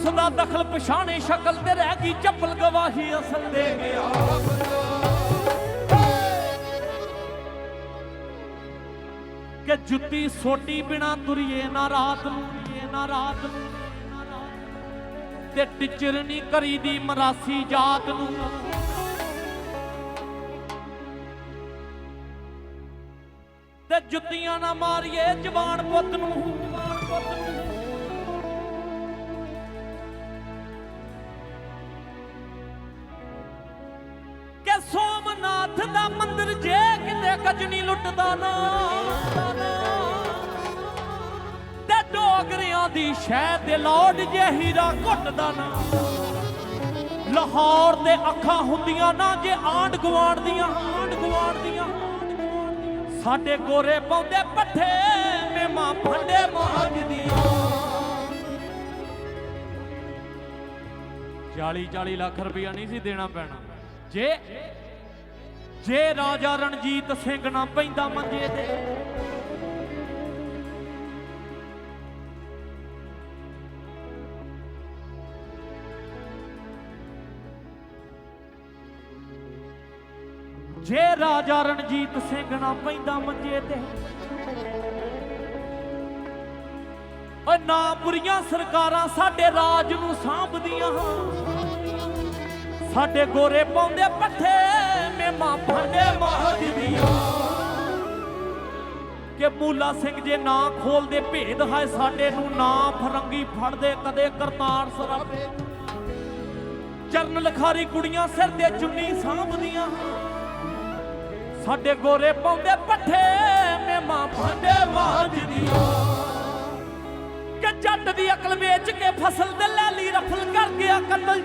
Police ਦਾ ਦਖਲ ਪਛਾਣੇ ਸ਼ਕਲ ਤੇ ਰਹਿ ਗਈ ਚੱਪਲ ਗਵਾਹੀ ਅਸਲ ਦੇ ਗਿਆ। ਕਿ ਜੁੱਤੀ ਸੋਟੀ ਬਿਨਾ ਤੁਰੀਏ ਨਾ ਰਾਤ ਨੂੰ, ਤੁਰੀਏ ਨਾ ਰਾਤ ਨੂੰ, ਤੇ ਟਿਚਰ ਨਹੀਂ ਕਰੀਦੀ ਮਰਾਸੀ ਜਾਤ ਨੂੰ। ਤੇ ਜੁੱਤੀਆਂ ਨਾ ਮਾਰੀਏ ਜਵਾਨ ਪੁੱਤ ਨੂੰ, ਜਵਾਨ ਪੁੱਤ ਨੂੰ। ਸੋਮਨਾਥ ਦਾ ਮੰਦਿਰ ਜੇ ਕਿਤੇ ਗਜਨੀ ਲੁੱਟਦਾ ਨਾ। ਤੇ ਡੋਗਰਿਆਂ ਦੀ ਸ਼ਹਿ ਤੇ ਲੋਡ ਜੇ ਹੀਰਾ ਘੁੱਟਦਾ ਨਾ। ਲਾਹੌਰ ਦੇ ਅੱਖਾਂ ਹੁੰਦੀਆਂ ਨਾ ਜੇ ਆਂਡ ਗਵਾਂਡ ਦੀਆਂ ਆਂਡ ਗਵਾਂਡ ਦੀਆਂ ਸਾਡੇ ਗੋਰੇ ਪਾਉਂਦੇ ਪੱਠੇ, ਮੇਮਾ ਫੰਡੇ ਮਾਜ ਦੀਆਂ। 40 40 ਲੱਖ ਰੁਪਇਆ ਨਹੀਂ ਸੀ ਦੇਣਾ ਪੈਣਾ। ਜੇ ਜੇ ਰਾਜਾ ਰਣਜੀਤ ਸਿੰਘ ਨਾ ਪੈਂਦਾ ਮੰਜੇ ਤੇ। ਜੇ ਰਾਜਾ ਰਣਜੀਤ ਸਿੰਘ ਨਾ ਪੈਂਦਾ ਮੰਜੇ ਤੇ। ਓਏ ਨਾ ਬੁਰੀਆਂ ਸਰਕਾਰਾਂ ਸਾਡੇ ਰਾਜ ਨੂੰ ਸਾਂਭਦੀਆਂ। ਸਾਡੇ ਗੋਰੇ ਪਾਉਂਦੇ ਪੱਠੇ। ਮੇਮਾ ਫੰਡੇ ਮਾਜ ਕਿ ਮੂਲਾ ਸਿੰਘ ਜੇ ਨਾ ਖੋਲਦੇ, ਭੇਦ ਹੈ ਸਾਡੇ ਨੂੰ, ਨਾ ਫਰੰਗੀ ਫੜਦੇ, ਕਦੇ ਕਰਤਾਰ ਸਰਾਬੇ। ਚਰਨ ਲਖਾਰੀ ਕੁੜੀਆਂ ਸਿਰ ਤੇ ਚੁੰਨੀ ਸਾਂਭਦੀਆਂ। ਸਾਡੇ ਗੋਰੇ ਪਾਉਂਦੇ ਪੱਠੇ ਮੇਮਾ ਫੰਡੇ ਮਾਜ ਕਿ ਜੱਟ ਦੀ ਅਕਲ ਵੇਚ ਕੇ ਫਸਲ ਤੇ ਲੈਲੀ ਰਫਲ ਕਰ ਗਿਆ ਕਤਲ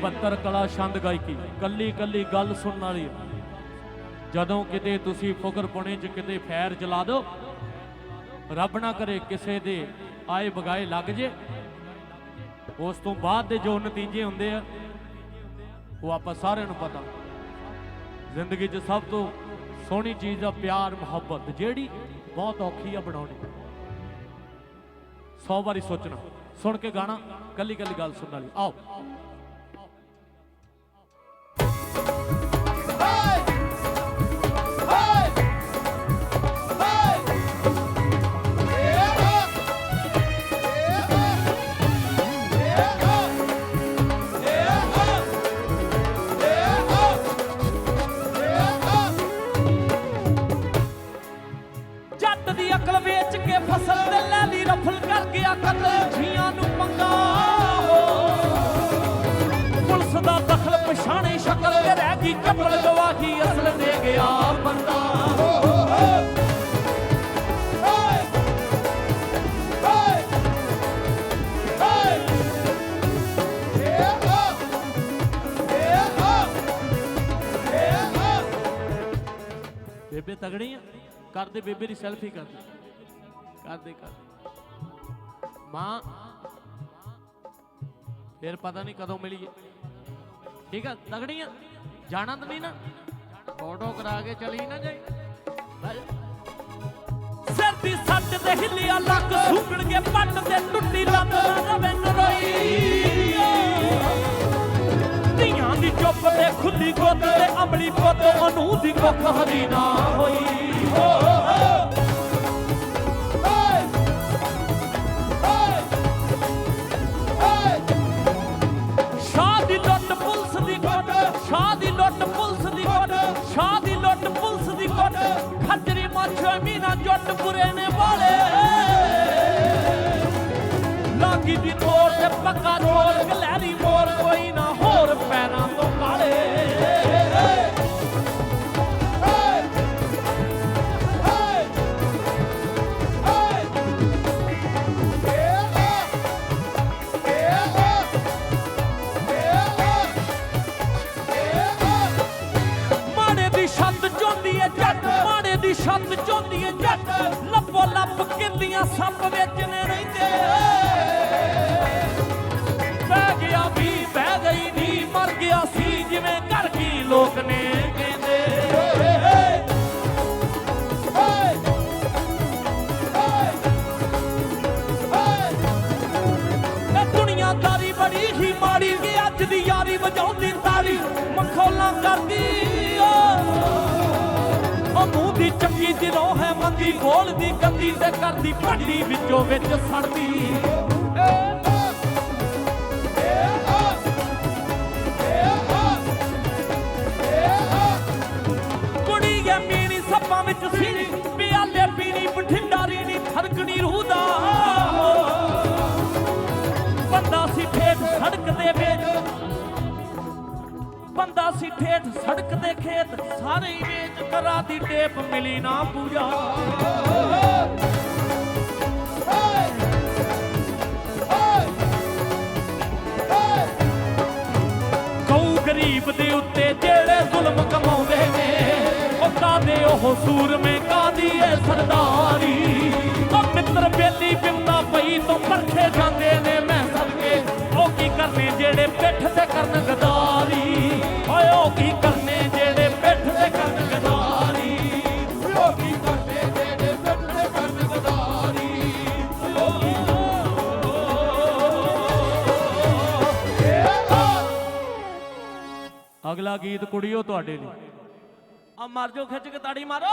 72 ਕਲਾ ਛੰਦ ਗਾਇਕੀ। ਕੱਲੀ ਕੱਲੀ ਗੱਲ ਸੁਣਨ ਵਾਲੀ। ਜਦੋਂ ਕਿਤੇ ਤੁਸੀਂ ਫੁਕਰ ਪੁਣੇ 'ਚ ਕਿਤੇ ਫੈਰ ਜਲਾ ਦਿਓ, ਰੱਬ ਨਾ ਕਰੇ ਕਿਸੇ ਦੇ ਆਏ ਬਗਾਏ ਲੱਗ ਜੇ। ਉਸ ਤੋਂ ਬਾਅਦ ਦੇ ਜੋ ਨਤੀਜੇ ਹੁੰਦੇ ਆ, ਉਹ ਆਪਾਂ ਸਾਰਿਆਂ ਨੂੰ ਪਤਾ। ਜ਼ਿੰਦਗੀ 'ਚ ਸਭ ਤੋਂ ਸੋਹਣੀ ਚੀਜ਼ ਆ ਪਿਆਰ, ਮੁਹੱਬਤ, ਜਿਹੜੀ ਬਹੁਤ ਔਖੀ ਆ ਬਣਾਉਣੀ। ਸੌ ਵਾਰੀ ਸੋਚਣਾ। ਸੁਣ ਕੇ ਗਾਣਾ, ਕੱਲੀ ਕੱਲੀ ਗੱਲ ਸੁਣਨ ਵਾਲੀ। ਆਓ। ਰਫਲ ਕਰ ਗਿਆ ਨੂੰ ਪੰਗਾ। ਪੁਲਿਸ ਦਾ ਦਖਲ ਪਛਾਣੇ ਸ਼ਕਲ ਤੇ ਰਹਿ ਗਈ ਕਤਲ ਗਵਾਹੀ, ਅਸਲ ਦੇ ਗਿਆ ਬੰਦਾ। ਬੇਬੇ ਤਗੜੀ ਆ। ਕਰਦੇ ਬੇਬੇ ਦੀ ਸੈਲਫੀ ਕਰਦੇ। ਕਰਦੇ ਕਰਦੇ ਮਾਂ। ਫਿਰ ਪਤਾ ਨਹੀਂ ਕਦੋਂ ਮਿਲੀਏ। ਠੀਕ ਆ ਤਗੜੀ ਆ ਜਾਣਾ ਤਾਂ ਨਹੀਂ ਨਾ। ਫੋਟੋ ਕਰਾ ਕੇ ਚਲੀ ਨਾ ਜਾਈ। ਸਿਰ ਦੀ ਸੱਟ ਤੇ ਹਿੱਲਿਆ ਲੱਕ ਸੁੱਕਣਗੇ ਪੱਟ ਤੇ ਟੁੱਟੀ ਲੱਤ ਨਾ ਰਵੇ ਨਰੋਈ। ਧੀਆਂ ਦੀ ਚੁੱਪ ਤੇ ਖੁੱਲੀ ਗੁੱਤ ਤੇ ਅੰਬਲੀ ਪੁੱਤ ਅਨੂ ਦੀ ਕੁੱਖ ਹਰੀ ਨਾ ਹੋਈ। ਹੋ ਜੱਟ ਬੁਰੇ ਨੇ ਵਾਲੇ। ਲਾਗੀ ਦੀ ਤੋੜ ਤੇ ਪੱਕਾ ਛੱਤ ਚੋਂਦੀ ਏ ਜੱਟ, ਲੱਭੋ ਲੱਭ ਕਿੰਦੀਆਂ ਸੱਪ ਵੇਚਨੇ ਰਹਿੰਦੇ। ਬਹਿ ਗਿਆ ਵੀ ਬਹਿ ਗਈ ਨੀ ਮਰ ਗਿਆ ਸੀ, ਜਿਵੇਂ ਘਰ ਕੀ ਲੋਕ ਨੇ ਕਹਿੰਦੇ। ਦੁਨੀਆਦਾਰੀ ਬੜੀ ਹੀ ਮਾੜੀ ਅੱਜ ਦੀ ਯਾਰੀ ਵਜਾਉਂਦੀ ਤਾਰੀ। ਮਖੌਲਾਂ ਕਰਦੀ। ਜਦੋਂ ਹੈ ਮੰਦੀ ਖੋਲਦੀ ਕੰਦੀ ਤੇ ਕਰਦੀ ਭੰਡੀ ਵਿੱਚੋਂ ਵਿੱਚ ਸੜਦੀ। ਕੁੜੀ ਐ ਮੀਣੀ ਸੱਪਾਂ ਵਿੱਚ ਸੀ ਠੇਠ ਸੜਕ ਦੇ ਖੇਤ, ਸਾਰੇ ਹੀ ਵੇਚ ਕਰਾ ਦੀ ਟੇਪ ਮਿਲੀ ਨਾ ਪੂਜਾ। ਕਉ ਗਰੀਬ ਦੇ ਉੱਤੇ ਜਿਹੜੇ ਜ਼ੁਲਮ ਕਮਾਉਂਦੇ ਨੇ ਉਹ ਦੇ ਉਹ ਸੂਰਮੇ ਕਾਦੀ ਏ ਸਰਦਾਰੀ। ਉਹ ਮਿੱਤਰ ਬੇਲੀ ਬਿੰਦਾ ਪਈ ਤੋਂ ਪਰਖੇ ਜਾਂਦੇ ਨੇ, ਮੈਂ ਅਗਲਾ ਗੀਤ ਕੁੜੀਓ ਤੁਹਾਡੇ ਲਈ। ਆ ਮਰ ਜਾਓ ਖਿੱਚ ਕੇ ਤਾੜੀ ਮਾਰੋ।